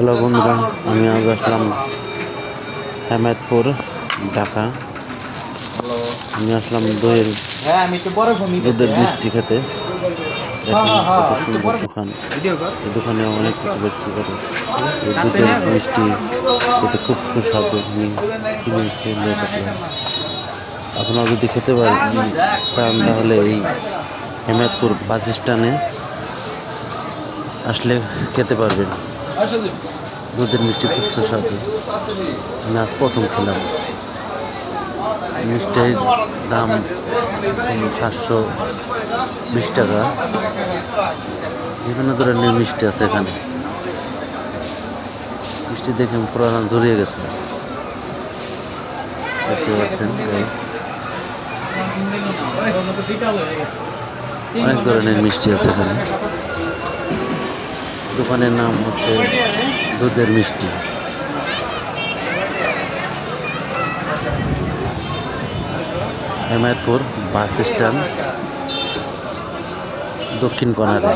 Hello বন্ধুরা, আমি আজ আসলাম হেমায়তপুর ঢাকা। আমি আসলাম দইয়ের দুধের মিষ্টি খেতে। কত সুন্দর দোকান। এই দোকানে অনেক কিছু বিক্রি করে। এই দুধের মিষ্টি খেতে খুব সুস্বাদু। আমি কিনে থাকলাম আপনারা যদি খেতে পারেন, চান তাহলে এই হেমায়তপুর বাস আসলে খেতে পারবেন। দুধের মিষ্টি খুব সুস্বাদু। আমি আজ প্রথম খেলাম। মিষ্টির দাম সাতশো বিশ টাকা। বিভিন্ন ধরনের মিষ্টি আছে এখানে। মিষ্টি দেখে পুরান জড়িয়ে গেছে। দেখতে পাচ্ছেন অনেক ধরনের মিষ্টি আছে এখানে। দোকানের নাম হচ্ছে দুধের মিষ্টি। হেমায়তপুর বাস স্ট্যান্ড দক্ষিণ কর্নারে